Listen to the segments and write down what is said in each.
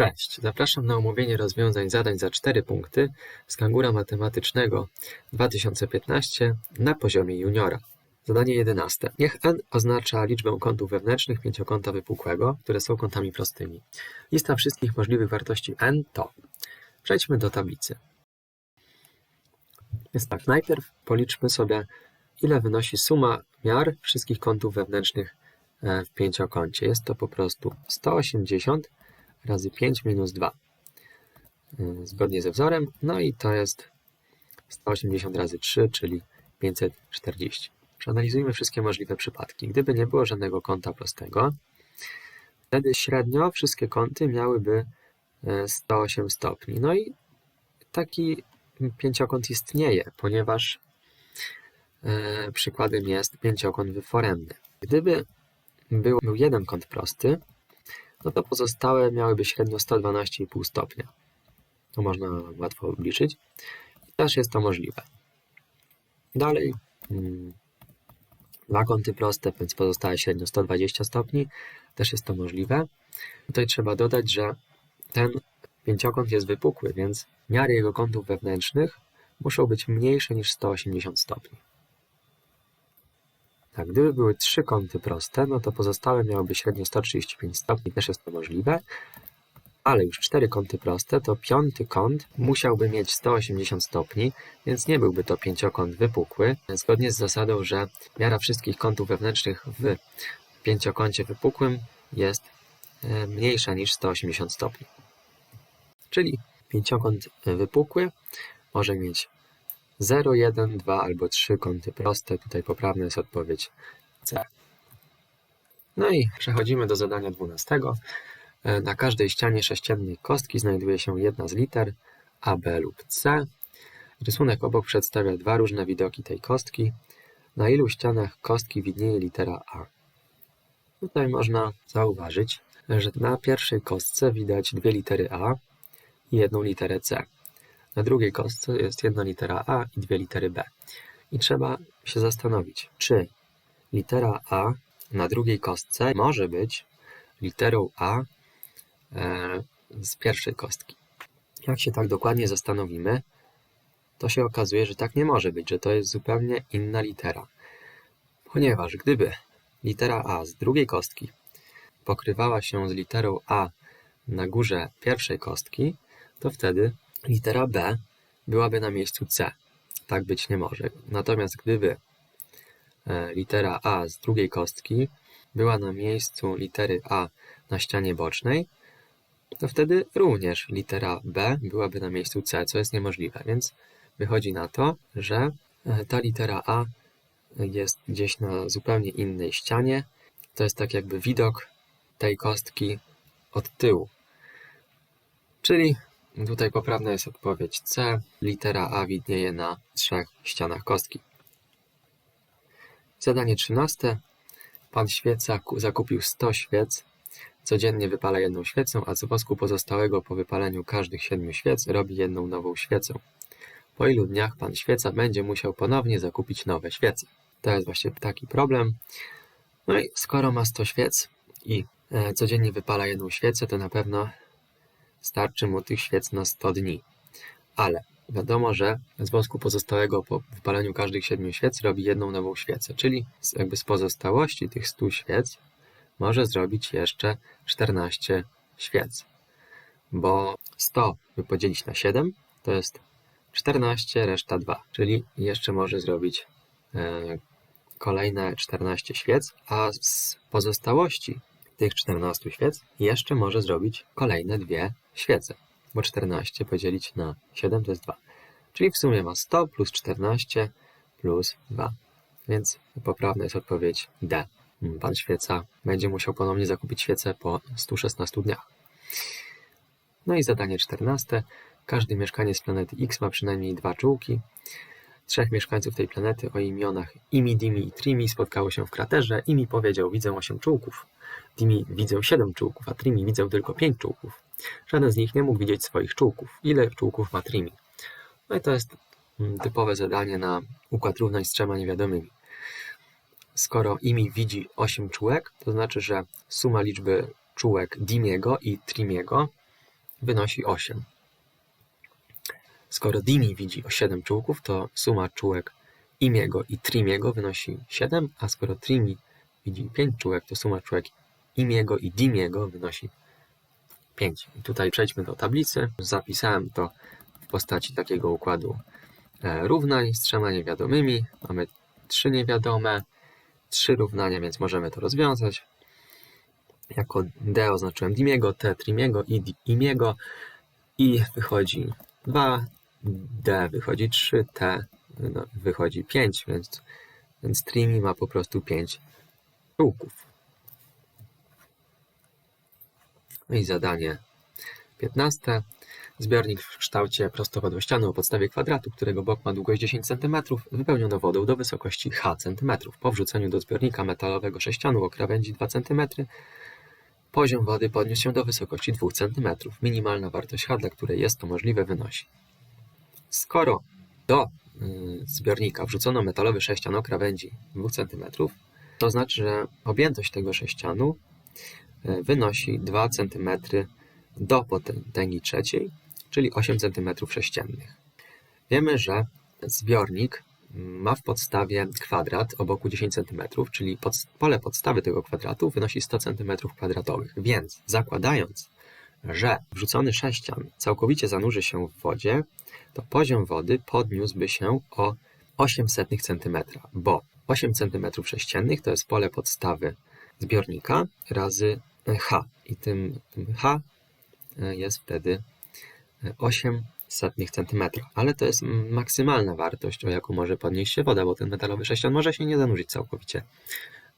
Cześć, zapraszam na omówienie rozwiązań zadań za 4 punkty z Kangura Matematycznego 2015 na poziomie juniora. Zadanie 11. Niech n oznacza liczbę kątów wewnętrznych pięciokąta wypukłego, które są kątami prostymi. Lista wszystkich możliwych wartości n to. Przejdźmy do tablicy. Więc tak, najpierw policzmy sobie, ile wynosi suma miar wszystkich kątów wewnętrznych e, w pięciokącie. Jest to po prostu 180 razy 5 minus 2. y, Zgodnie ze wzorem. No i to jest 180 razy 3, czyli 540. Przeanalizujmy wszystkie możliwe przypadki. Gdyby nie było żadnego kąta prostego, wtedy średnio wszystkie kąty miałyby e, 108 stopni. No i taki pięciokąt istnieje, ponieważ e, przykładem jest pięciokąt wyforemny. Gdyby był jeden kąt prosty, no to pozostałe miałyby średnio 112,5 stopnia. To można łatwo obliczyć. I też jest to możliwe. Dalej, mm, dwa kąty proste, więc pozostałe średnio 120 stopni. Też jest to możliwe. Tutaj trzeba dodać, że ten pięciokąt jest wypukły, więc miary jego kątów wewnętrznych muszą być mniejsze niż 180 stopni. Tak, gdyby były trzy kąty proste, no to pozostałe miałyby średnio 135 stopni, też jest to możliwe, ale już cztery kąty proste, to piąty kąt musiałby mieć 180 stopni, więc nie byłby to pięciokąt wypukły, zgodnie z zasadą, że miara wszystkich kątów wewnętrznych w pięciokącie wypukłym jest e, mniejsza niż 180 stopni. Czyli pięciokąt wypukły może mieć 0, 1, 2 albo 3 kąty proste. Tutaj poprawna jest odpowiedź C. No i przechodzimy do zadania 12. E, Na każdej ścianie sześciennej kostki znajduje się jedna z liter A, B lub C. Rysunek obok przedstawia dwa różne widoki tej kostki. Na ilu ścianach kostki widnieje litera A? Tutaj można zauważyć, że na pierwszej kostce widać dwie litery A i jedną literę C. Na drugiej kostce jest jedna litera A i dwie litery B. I trzeba się zastanowić, czy litera A na drugiej kostce może być literą A e, z pierwszej kostki. Jak się tak dokładnie zastanowimy, to się okazuje, że tak nie może być, że to jest zupełnie inna litera. Ponieważ gdyby litera A z drugiej kostki pokrywała się z literą A na górze pierwszej kostki, to wtedy litera B byłaby na miejscu C. Tak być nie może. Natomiast gdyby e, litera A z drugiej kostki była na miejscu litery A na ścianie bocznej, to wtedy również litera B byłaby na miejscu C, co jest niemożliwe. Więc wychodzi na to, że e, ta litera A jest gdzieś na zupełnie innej ścianie. To jest tak jakby widok tej kostki od tyłu. Czyli Tutaj poprawna jest odpowiedź C. Litera A widnieje na trzech ścianach kostki. Zadanie 13. Pan świeca zakupił 100 świec. Codziennie wypala jedną świecę, a z wosku pozostałego po wypaleniu każdych siedmiu świec robi jedną nową świecę. Po ilu dniach pan świeca będzie musiał ponownie zakupić nowe świece? To jest właśnie taki problem. No i skoro ma 100 świec i e, codziennie wypala jedną świecę, to na pewno starczy mu tych świec na 100 dni. Ale wiadomo, że z wosku pozostałego po wypaleniu każdych 7 świec robi jedną nową świecę, czyli jakby z pozostałości tych 100 świec może zrobić jeszcze 14 świec. Bo 100 by podzielić na 7 to jest 14, reszta 2, czyli jeszcze może zrobić e, kolejne 14 świec, a z pozostałości tych 14 świec jeszcze może zrobić kolejne dwie świece, bo 14 podzielić na 7 to jest 2. Czyli w sumie ma 100 plus 14 plus 2. Więc poprawna jest odpowiedź D. Pan świeca będzie musiał ponownie zakupić świecę po 116 dniach. No i zadanie 14. Każdy mieszkaniec planety X ma przynajmniej dwa czułki. Trzech mieszkańców tej planety o imionach Imi, Dimi i Trimi spotkało się w kraterze. Imi powiedział, widzę osiem czułków. Dimi widzę siedem czułków, a Trimi widzę tylko pięć czułków. Żaden z nich nie mógł widzieć swoich czułków. Ile czułków ma Trimi? No i to jest mm, typowe zadanie na układ równań z trzema niewiadomymi. Skoro Imi widzi 8 czułek, to znaczy, że suma liczby czułek Dimiego i Trimiego wynosi 8. Skoro Dimi widzi 7 czółków, to suma czółek Imiego i Trimiego wynosi 7, a skoro Trimi widzi 5 czółek, to suma czółek Imiego i Dimiego wynosi 5. I tutaj przejdźmy do tablicy. Zapisałem to w postaci takiego układu e, równań z trzema niewiadomymi. Mamy trzy niewiadome, trzy równania, więc możemy to rozwiązać. Jako D oznaczyłem Dimiego, T Trimiego i Imiego i wychodzi 2, D wychodzi 3, T no, wychodzi 5, więc, więc Trimi ma po prostu 5 czółków. No i zadanie 15. Zbiornik w kształcie prostopadłościanu o podstawie kwadratu, którego bok ma długość 10 cm, wypełniono wodą do wysokości h cm. Po wrzuceniu do zbiornika metalowego sześcianu o krawędzi 2 cm, poziom wody podniósł się do wysokości 2 cm. Minimalna wartość h, dla której jest to możliwe, wynosi. Skoro do y, zbiornika wrzucono metalowy sześcian o krawędzi 2 cm, to znaczy, że objętość tego sześcianu y, wynosi 2 cm do potęgi trzeciej, czyli 8 cm sześciennych. Wiemy, że zbiornik ma w podstawie kwadrat o boku 10 cm, czyli pod, pole podstawy tego kwadratu wynosi 100 cm2, więc zakładając, że wrzucony sześcian całkowicie zanurzy się w wodzie, to poziom wody podniósłby się o 800 cm, bo 8 cm sześciennych to jest pole podstawy zbiornika razy h i tym, tym h jest wtedy 8 setnych centymetra, ale to jest maksymalna wartość, o jaką może podnieść się woda, bo ten metalowy sześcian może się nie zanurzyć całkowicie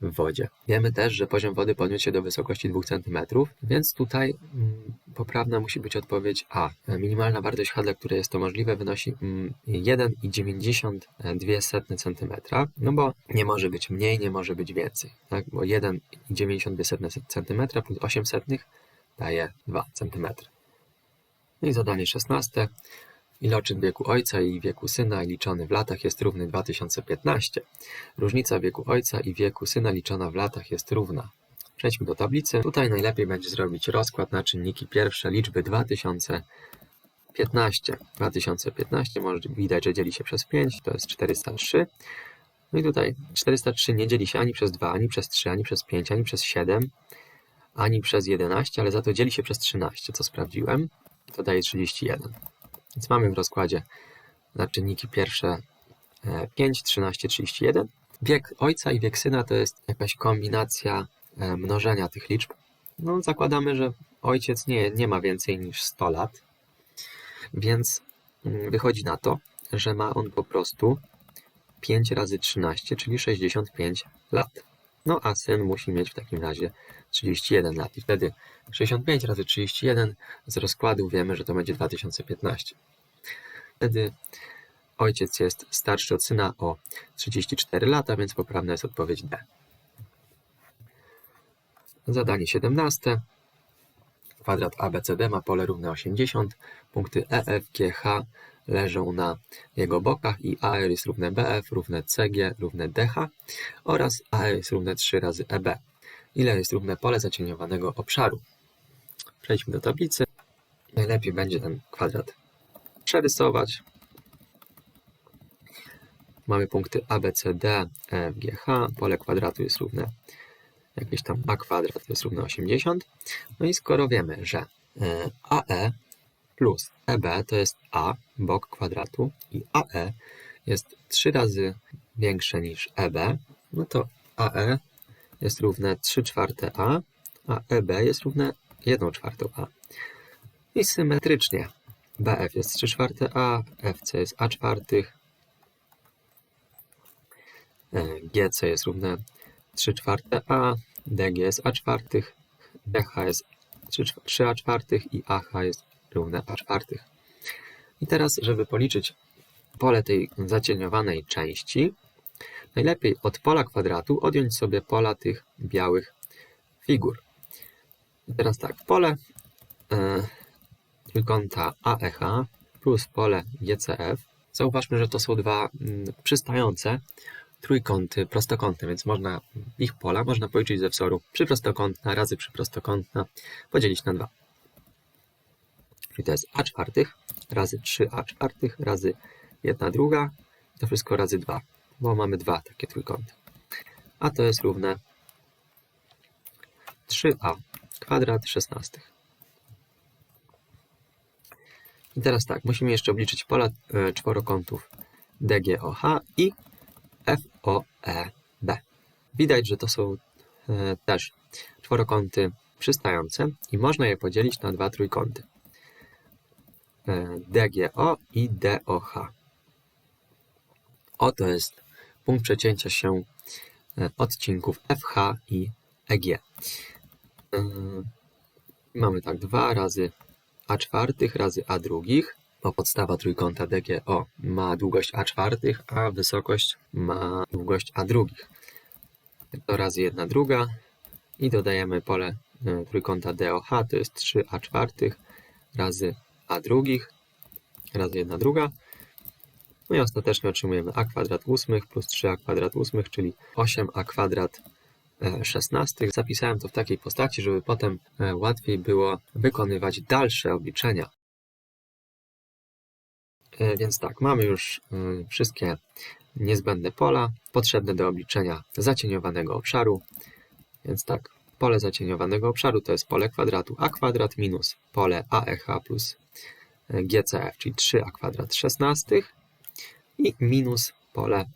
w wodzie. Wiemy też, że poziom wody podniósł się do wysokości 2 cm, więc tutaj mm, poprawna musi być odpowiedź A. Minimalna wartość H, dla której jest to możliwe, wynosi mm, 1,92 cm, no bo nie może być mniej, nie może być więcej, tak? bo 1,92 cm plus 8 setnych daje 2 cm. No i zadanie 16. Iloczyn wieku ojca i wieku syna liczony w latach jest równy 2015. Różnica wieku ojca i wieku syna liczona w latach jest równa. Przejdźmy do tablicy. Tutaj najlepiej będzie zrobić rozkład na czynniki pierwsze liczby 2015. 2015 może widać, że dzieli się przez 5, to jest 403. No i tutaj 403 nie dzieli się ani przez 2, ani przez 3, ani przez 5, ani przez 7, ani przez 11, ale za to dzieli się przez 13, co sprawdziłem. To daje 31. Więc mamy w rozkładzie na czynniki pierwsze 5, 13, 31. Wiek ojca i wiek syna to jest jakaś kombinacja e, mnożenia tych liczb. No, zakładamy, że ojciec nie, nie ma więcej niż 100 lat, więc mm, wychodzi na to, że ma on po prostu 5 razy 13, czyli 65 lat. No a syn musi mieć w takim razie 31 lat. I wtedy 65 razy 31 z rozkładu wiemy, że to będzie 2015. Wtedy ojciec jest starszy od syna o 34 lata, więc poprawna jest odpowiedź D. Zadanie 17. Kwadrat ABCD ma pole równe 80. Punkty E, F, H leżą na jego bokach i AR jest równe BF równe CG równe DH oraz AE jest równe 3 razy EB. Ile jest równe pole zacieniowanego obszaru? Przejdźmy do tablicy. Najlepiej będzie ten kwadrat przerysować. Mamy punkty A, B, C, D, E, G, H. Pole kwadratu jest równe jakieś tam A kwadrat jest równe 80. No i skoro wiemy, że e, AE plus EB to jest A, bok kwadratu i AE jest 3 razy większe niż EB, no to AE jest równe 3 czwarte A, a EB jest równe 1 czwartą A. I symetrycznie BF jest 3 czwarte A, FC jest A czwartych, e, GC jest równe 3 czwarte A, DG jest A czwartych, DH jest 3 A czwartych i AH jest równe A czwartych. I teraz, żeby policzyć pole tej zacieniowanej części, najlepiej od pola kwadratu odjąć sobie pola tych białych figur. I teraz tak, pole e, trójkąta AEH plus pole GCF. Zauważmy, że to są dwa mm, przystające trójkąty prostokątne, więc można ich pola można policzyć ze wzoru przyprostokątna razy przyprostokątna podzielić na dwa. Czyli to jest a czwartych razy 3a czwartych razy 1 druga. To wszystko razy 2, bo mamy dwa takie trójkąty. A to jest równe 3a kwadrat 16. I teraz tak, musimy jeszcze obliczyć pola e, czworokątów DGOH i FOEB. Widać, że to są e, też czworokąty przystające i można je podzielić na dwa trójkąty. E, DGO i DOH. Oto jest punkt przecięcia się e, odcinków FH i EG. E, Mamy tak 2 razy A czwartych razy A drugich, bo podstawa trójkąta DGO ma długość A czwartych, a wysokość ma długość A drugich. To razy 1 druga i dodajemy pole e, trójkąta DOH, to jest 3A czwartych razy A drugich razy 1 druga. No i ostatecznie otrzymujemy a kwadrat ósmych plus 3a kwadrat ósmych, czyli 8a kwadrat e, szesnastych. Zapisałem to w takiej postaci, żeby potem e, łatwiej było wykonywać dalsze obliczenia. E, Więc tak, mamy już e, wszystkie niezbędne pola potrzebne do obliczenia zacieniowanego obszaru. Więc tak, pole zacieniowanego obszaru to jest pole kwadratu a kwadrat minus pole AEH plus e, GCF, czyli 3a kwadrat szesnastych i minus pole e,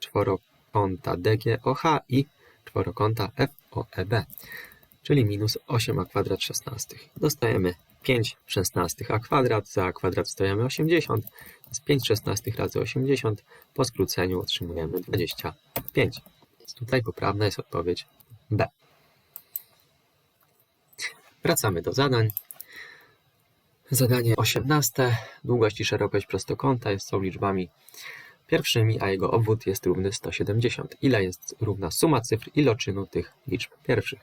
czworokąta DGOH i czworokąta FOEB, czyli minus 8a kwadrat szesnastych. Dostajemy 5 szesnastych a kwadrat, za a kwadrat stajemy 80, z 5 szesnastych razy 80, po skróceniu otrzymujemy 25. Więc tutaj poprawna jest odpowiedź B. Wracamy do zadań. Zadanie 18. Długość i szerokość prostokąta są liczbami pierwszymi, a jego obwód jest równy 170. Ile jest równa suma cyfr iloczynu tych liczb pierwszych?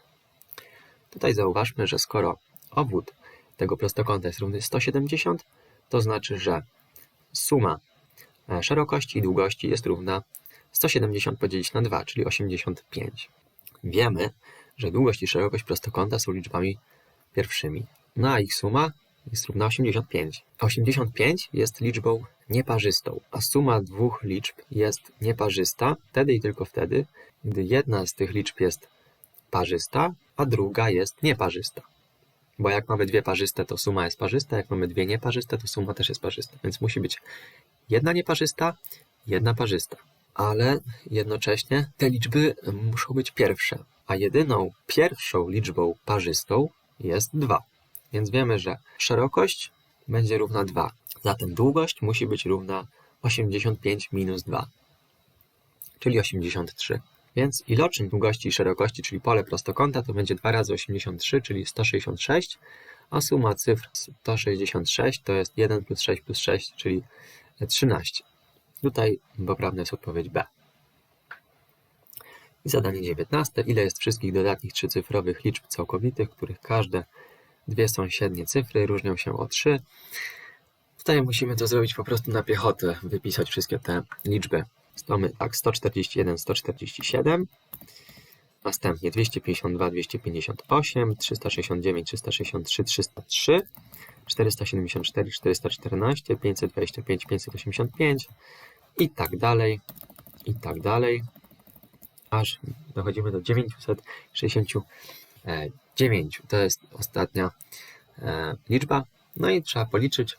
Tutaj zauważmy, że skoro obwód tego prostokąta jest równy 170, to znaczy, że suma e, szerokości i długości jest równa 170 podzielić na 2, czyli 85. Wiemy, że długość i szerokość prostokąta są liczbami pierwszymi, no a ich suma jest równa 85. 85 jest liczbą nieparzystą, a suma dwóch liczb jest nieparzysta wtedy i tylko wtedy, gdy jedna z tych liczb jest parzysta, a druga jest nieparzysta. Bo jak mamy dwie parzyste, to suma jest parzysta, jak mamy dwie nieparzyste, to suma też jest parzysta. Więc musi być jedna nieparzysta, jedna parzysta. Ale jednocześnie te liczby muszą być pierwsze, a jedyną pierwszą liczbą parzystą jest 2. Więc wiemy, że szerokość będzie równa 2. Zatem długość musi być równa 85 minus 2, czyli 83. Więc iloczyn długości i szerokości, czyli pole prostokąta, to będzie 2 razy 83, czyli 166, a suma cyfr 166 to jest 1 plus 6 plus 6, czyli 13. Tutaj poprawna jest odpowiedź B. I zadanie 19. Ile jest wszystkich dodatnich trzycyfrowych liczb całkowitych, których każde dwie sąsiednie cyfry różnią się o 3? Tutaj musimy to zrobić po prostu na piechotę, wypisać wszystkie te liczby. Mamy tak 141, 147, następnie 252, 258, 369, 363, 303, 474, 414, 525, 585 i tak dalej, i tak dalej, aż dochodzimy do 969. To jest ostatnia e, liczba. No i trzeba policzyć.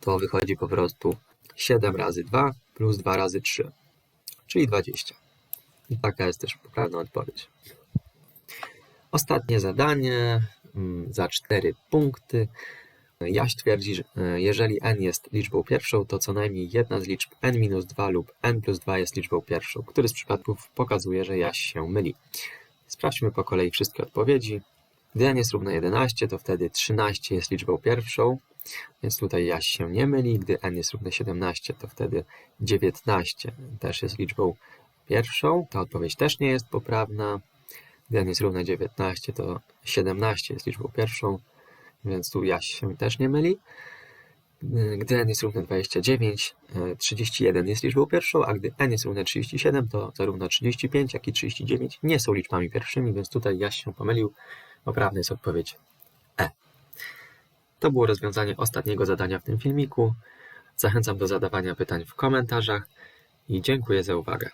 To wychodzi po prostu 7 razy 2 plus 2 razy 3, czyli 20. I taka jest też poprawna odpowiedź. Ostatnie zadanie mm, za 4 punkty. Jaś twierdzi, że e, jeżeli n jest liczbą pierwszą, to co najmniej jedna z liczb n-2 lub n plus 2 jest liczbą pierwszą. Który z przypadków pokazuje, że Jaś się myli? Sprawdźmy po kolei wszystkie odpowiedzi. Gdy n jest równa 11, to wtedy 13 jest liczbą pierwszą, więc tutaj Jaś się nie myli. Gdy n jest równe 17, to wtedy 19 też jest liczbą pierwszą. Ta odpowiedź też nie jest poprawna. Gdy n jest równe 19, to 17 jest liczbą pierwszą, więc tu Jaś się też nie myli. Gdy n jest równe 29, 31 jest liczbą pierwszą, a gdy n jest równe 37, to zarówno 35, jak i 39 nie są liczbami pierwszymi, więc tutaj Jaś się pomylił. Poprawna jest odpowiedź E. To było rozwiązanie ostatniego zadania w tym filmiku. Zachęcam do zadawania pytań w komentarzach i dziękuję za uwagę.